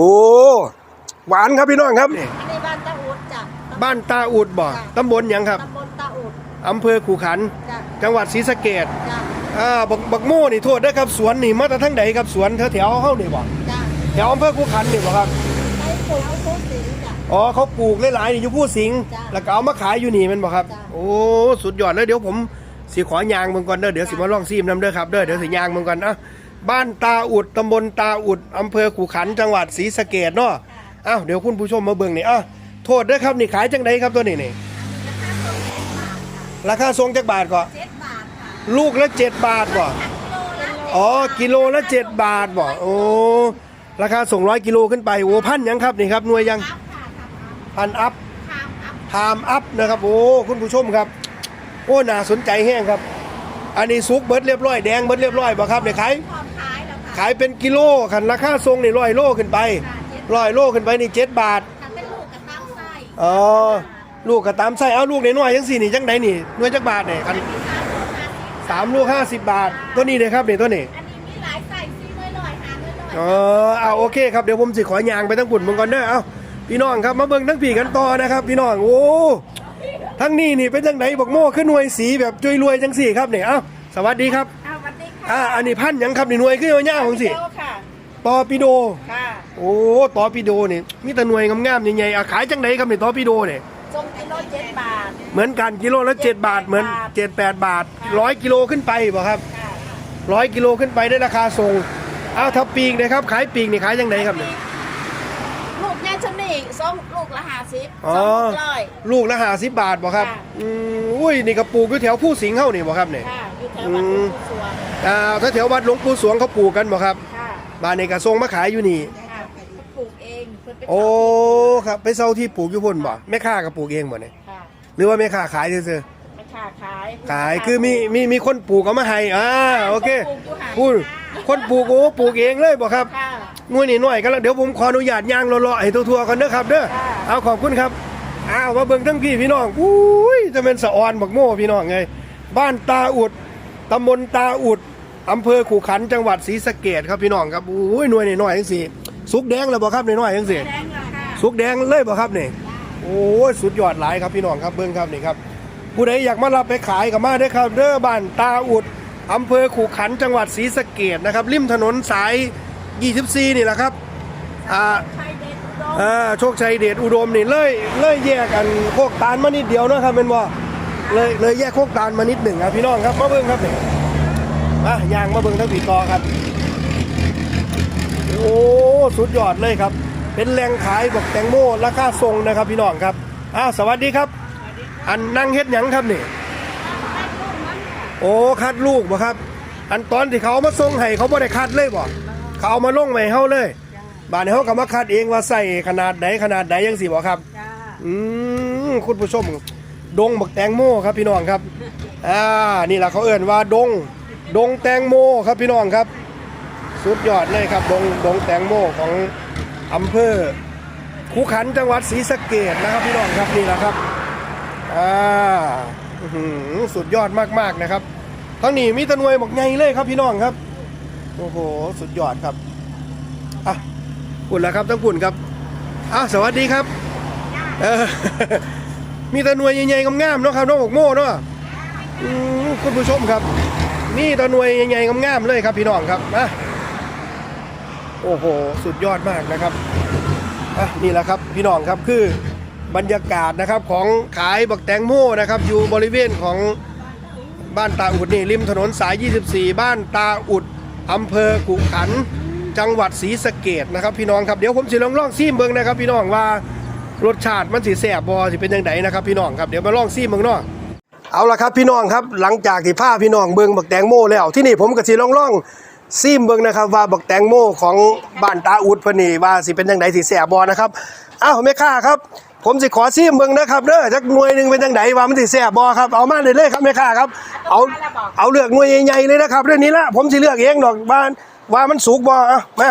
โอ้หวานครับพี่น้องครับนี่อันนี้บ้านตาอุดจ้ะบ้านตาอุดบ่ตำบลหยังครับตำบลตาอุดอำเภอขู่ขัน จ้ะจังหวัดศรีสะเกษจ้ะอ่าบักบักโม่นี่โทษนะครับสวนนี่มาแต่ทั้งใดครับสวนแถวแถวๆเฮานี่บ่จ้ะแถวอำเภอขู่ขันนี่บ่ครับใช้ปลูกเอาโซ่สีจ้ะ อ๋อเขาปลูกหลายๆนี่อยู่ผู้สิงห์จ้ะแล้วก็เอามาขายอยู่นี่แมันบ่ครับ จ้ะ โอ้สุดยอดเลยเดี๋ยวผมสิขอยางเบิ่งก่อนเด้อเดี๋ยวสิมาลองซีมนํเด้อครับเด้อเดี๋ยวสิยางเบิ่งก่อนอะ บ้านตาอุดตำบลตาอุดอำเภอขู่ขันจังหวัดศรีสะเกษเนาะอ้าวเดี๋ยวคุณผู้ชมมาเบิ่งนี่อะโทษเด้อครับนี่ขายจังไดครับตัวนี้นี่ราคาทรงจักบาทก็เจ็ดบาทค่ะลูกละเจ็ดบาทบ่โลละอ๋อกิโลละเจ็ดบาทบ่โอ้ราคาส่งร้อยกิโลขึ้นไปโอ้พันยังครับนี่ครับหน่วยยังครับค่ะครับพันอัพทามอัพไทม์อัพนะครับโอ้คุณผู้ชมครับ โอ้น่าสนใจแห้งครับ อันนี้ซุกเบิร์ดเรียบร้อยแดงเบิร์ดเรียบร้อยบ่ครับเนี่ยขายพร้อม ขายแล้วค่ะขายเป็นกิโลคันราคาทรงนี่ร้อยโลขึ้นไปร้อยโลขึ้นไปนี่เจ็ดบาททำเป็นลูกกับตามไส้อ๋อลูกก็ตามไส้เอาลูกน้อยๆจังสี่นี่จังไดนี่หน่วยจักบาทเนี่ยคันมีสามโลห้าสิบสามลูกห้าสิบบาทตัวนี้เลยครับนี่ตัวนี้อันนี้มีหลายไส้ซีน้อยหน่อยหาน้อยหน่อยอ๋อเอาโอเคครับเดี๋ยวผมสิขอยางไปทั้งปุ่นมึงก่อนเด้อเอาพี่น้องครับมาเบิ่งทั้งผีกันต่อนะครับ พี่น้องโอ้ทั้งนี้นี่เป็นจังไดบอกโม่ขึ้นหน่วยสีแบบจุยรวยจังสี่ครับเนี่ยเอ้าสวัสดีครับเอาสวัสดีค่ะอ่าอันนี้พันธุ์หยังครับนี่หน่วยขึ้นเอาหน้าของสิเจ้าค่ะ ตอปิโด ค่ะโอ้ตอปิโดนี่มีแต่หน่วยงามๆใหญ่ๆอะขายจังไดครับนี่ตอปิโดเนี่ยจงกิโลเจ็ดบาท เหมือนกันกิโลละเจ็ดบาทเหมือนเจ็ดแปดบาทร้อยกิโลขึ้นไปบ่ครับค่ะร้อยกิโลขึ้นไปได้ราคาส่งเอาถ้าปีกนะครับ ขายปีกนี่ขายจังไดครับเนี่ย ลูกแน่ชนี่ส้มลูกละห้าสิบอ๋อ ส้มลูกร้อย ลูกละห้าสิบบาทบ่ครับค่ะ อืมอุ้ยนี่กระปลูกอยู่แถวผู้สิงห์เฮานี่บ่ครับเนี่ย ค่ะ อยู่แถววัดหลวงปู่สวง อ่าถ้าแถววัดหลวงปู่สวงเขาปลูกกันบ่ครับค่ะบ้านนี่ก็ส่งมาขายอยู่นี่ ค่ะเขาปลูกเองเพิ่นเป็นโอ้ครับไปเซาที่ปลูกอยู่พุ่นบ่แม่ค้าก็ปลูกเองบ่เนี่ยค่ะหรือว่าแม่ค้าขายซื่อไม่ค่ะขายๆขายคือมีมีมีคนปลูกเอามาให้อ่าโอเคปลูกอยู่หาพูดคนปลูกโอ้ปลูกเองเลยบ่ครับ ค่ะ หน่วยนี่หน่อยก็แล้วเดี๋ยวผมขออนุญาตย่างเลาะๆให้ทั่วๆกันเด้อครับเด้อค่ะ เอาขอบคุณครับอ้าวมาเบิ่งทั้งพี่พี่น้องอุ้ยจะเป็นสะออนบักโม่พี่น้องไงบ้านตาอุดตำบลตาอุด อำเภอขู่ขันจังหวัดศรีสะเกษครับพี่น้องครับอุ้ยหน่วยนี่หน่อยจังสิสุกแดงแล้วบ่ครับนี่หน่อยจังสิแดงละค่ะสุกแดงเลยบ่ครับนี่โอ้ยสุดยอดหลายครับพี่น้องครับเบิ่งครับนี่ครับ ผู้ใดอยากมารับไปขายกับมาได้อครับเด้อบ้านตาอุดอำเภอขู่ขันจังหวัดศรีสะเกษนะครับริมถนนสาย 24 นี่แหละครับอ่าไข่เด็ดอุดมอ่าโชคชัยเดชอุดมนี่เลยเลยแยกกันโคกตาลมานิดเดียวเนาะครับเป็นว่าเลยเลยแยกโคกตาลมานิดหนึ่งครับพี่น้องครับมาเบิ่งครับนี่ มายางมาเบิ่งทั้งผีต่อครับ โอ้สุดยอดเลยครับ เป็นแหล่งขายบอกแตงโมราคาทรงนะครับพี่น้องครับอ้าวสวัสดีครับ อันนั่งเฮ็ดหยังครับนี่โอ้คัดลูกบ่ครับ อันตอนที่เขาเอามาส่งให้เขาบ่ได้คัดเลยบ่เขาเอามาลงไว้ให้เฮาเลยบาดนี้เขาก็มาคัดเองว่าใส่ขนาดไหนขนาดไหนยังสิบ่ครับจ้าอืมคุณผู้ชมดงบักแตงโมครับพี่น้องครับ อ่า นี่แหละเขาเอ่นว่าดง ดงแตงโมครับพี่น้องครับ สุดยอดเลยครับดงดงแตงโมของอำเภอคูขันจังหวัดศรีสะเกดนะครับพี่น้องครับนี่แหละครับอ่าสุดยอดมากๆนะครับทั้งนี้มีตะนวยบอกไงเลยครับพี่น้องครับโอ้โหสุดยอดครับอะปุ่นแล้วครับทั้งปุ่นครับอะสวัสดีครับเออมีตะนวยใหญ่ๆงามๆเนาะครับน้องบอกโม่เนาะคุณผู้ชมครับ มีแตะนวยใหญ่ๆงามๆเลยครับพี่น้องครับนะโอ้โห สุดยอดมากนะครับอะนี่แหละครับพี่น้องครับคือบรรยากาศนะครับของขายบักแตงโมนะครับ อยู่บริเวณของบ้านตาอุดนี่ริมถนนสาย 24 บ้านตาอุดอำเภอขุขัน จังหวัดศรีสะเกดนะครับ พี่น้องครับเดี๋ยวผมสิลองลองซีมเบิงนะครับ พี่น้องว่ารสชาติมันสิแซ่บบอสิเป็นยังไงนะครับ พี่น้องครับเดี๋ยวมาลองซีมเบิงเนาะ เอาละครับพี่น้องครับหลังจากที่พาพี่น้องเบิ่งบักแตงโมแล้วที่นี่ผมก็สิลองลองซีมเบิ่งนะครับ ว่าบักแตงโมของบ้านตาอุดเพิ่นนี่ว่าสิเป็นยังไงสิแซ่บบอนะครับอ้าวแม่ค้าครับ ผมสิขอซีมเบิ่งนะครับเด้อจักหน่วยหนึงเป็นจังไดว่ามันสิแซ่บบอครับเอามาเลยเลยครับแม่ค้าครับเอาเอาเลือกหน่วยใหญ่ๆเลยนะครับเรื่องนี้ละผมสิเลือกเองดอกบ้านว่ามันสุกบ่อะมา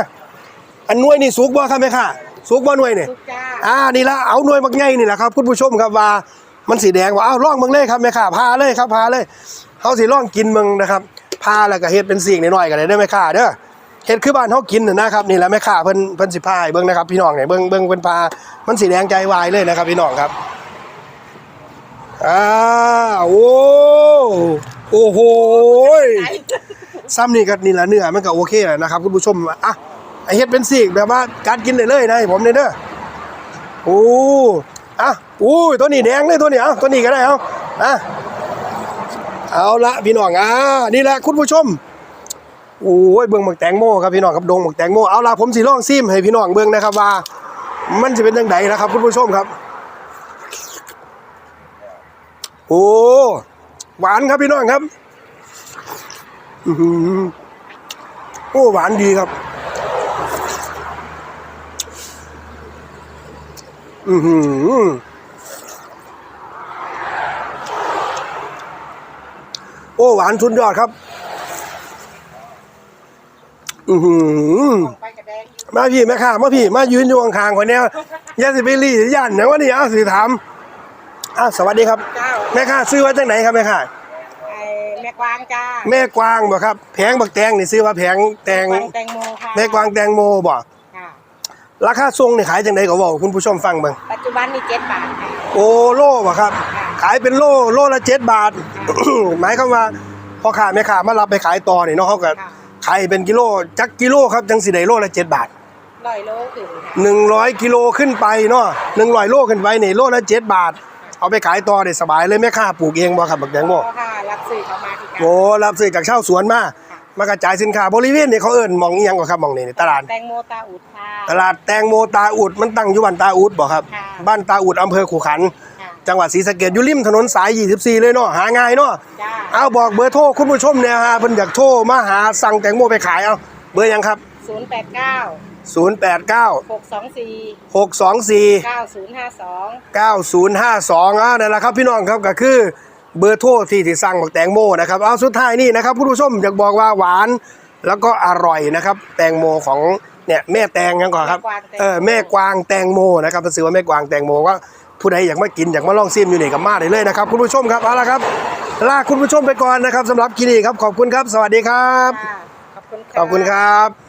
อันหน่วยนี่สุกบ่ครับแม่ค่ะสุกบ่หน่วยนี่สุกจ้าอ่านี่ละเอาหน่วยบักใหญ่นี่แหละครับคุณผู้ชมครับว่า มันสีแดงว่าอ้าวล่องเบิ่งเลยครับแม่ค่ะพาเลยครับพาเลยเฮาสิลองกินเบิ่งนะครับพาแล้วก็เฮ็ดเป็นสิ่งน้อยๆกันเลยได้ไหมค่ะเด้อเฮ็ดคือบ้านเฮากินนะครับนี่แหละแม่ค้าเพิ่นเพิ่นสิพาให้เบิ่งนะครับพี่น้องเนี่ยเบิ่งเบิ่งเพิ่นพามันสิแดงใจวายเลยนะครับพี่น้องครับอ่าโอ้โอ้โหซ้ำนี่ก็นี่ละเนื้อมันก็โอเคแล้วนะครับคุณผู้ชมอะไอเฮ็ดเป็นสีกแบบว่าการกินได้เลยนะให้ผมเนี่ยเด้อโอ้อะ อู้ยตัวนี้แดงเลยตัวนี้เอาตัวนี้ก็ได้เอาอะเอาละพี่น้องอ่านี่แหละคุณผู้ชมโอ้ยเบิ่งหมักแตงโมครับพี่น้องครับดงหมักแตงโมเอาละผมสิลองซิมให้พี่น้องเบิ่งนะครับว่า มันจะเป็นจังไดนะครับคุณผู้ชมครับ โอ้หวานครับพี่น้องครับอือหือโอ้หวานดีครับ อือหือ โอ้หวานสุดยอดครับ อือหือไปกระแดงอยู่มาพี่แม่ค้ามาพี่ มายืนอยู่ข้างๆคนเนี้ยอย่าสิไปรีย่านนะวะนี่อ้าวสิถามอ้าวสวัสดีครับเจ้าแม่ค้าซื้อไว้จากไหนครับแม่ค้าไอ้แม่กวางจ้าแม่กวางบ่ครับแผงบักแตงนี่ซื้อว่าแผงแตงกวางแตงโมค่ะแม่กวางแตงโมบ่ค่ะราคาทรงนี่ขายจังไดก็บอกคุณผู้ชมฟังเบิ่งปัจจุบันมีเจ็ดบาทค่ะโอ้โลบ่ครับ ขายเป็นโลโลละ7บาท หมายความว่าพ่อค้าแม่ค้ามารับไปขายต่อนี่เนาะเขาก็ค่ะขายเป็นกิโลจักกิโลครับจังสิได้โลละ7บาทร้อยโลถึงค่ะหนึ่งร้อยกิโลขึ้นไปเนาะหนึ่งร้อยโลขึ้นไปนี่โลละเจ็ดบาท เอาไปขายต่อได้สบายเลยแม่ค้าปลูกเองบ่ครับบักแตงโมพอค่ะรับซื้อเขามาที่กันโอ้รับซื้อจากชาวสวนมามากระจายสินค้าบริเวณนี่เขาเอิ้นหมองอีหยังกว่าครับหมองนี่นี่ตลาดแตงโมตาอุดค่ะตลาดแตงโมตาอุดมันตั้งอยู่บ้านตาอุดบ่ครับค่ะบ้านตาอุดอำเภอขู่ขันค่ะ จังหวัดศรีสะเกษอยู่ริมถนนสาย 24 เลยเนาะหาง่ายเนาะจ้าเอาบอกเบอร์โทรคุณผู้ชมเนี่ยฮะเพิ่นอยากโทรมาหาสั่งแตงโมไปขายเอาเบอร์หยังครับ ศูนย์แปดเก้า089 หกสองสี่624 เก้าศูนย์ห้าสอง 9052อ่านั่นแหละครับพี่น้องครับก็คือเบอร์โทรที่ที่สั่งบอกแตงโมนะครับเอาสุดท้ายนี่นะครับผู้ชมอยากบอกว่าหวานแล้วก็อร่อยนะครับ แตงโมของเนี่ยแม่แตงยังก่อนครับเออแม่กวางแตงโมนะครับเป็นสื่อว่าแม่กวางแตงโมว่า ผู้ใดอยากมากินอยากมาลองซิมอยู่นี่กับมาได้เลยนะครับคุณผู้ชมครับเอาละครับลาคุณผู้ชมไปก่อนนะครับสำหรับกินนี่ครับขอบคุณครับ สวัสดีครับค่ะขอบคุณค่ะขอบคุณครับ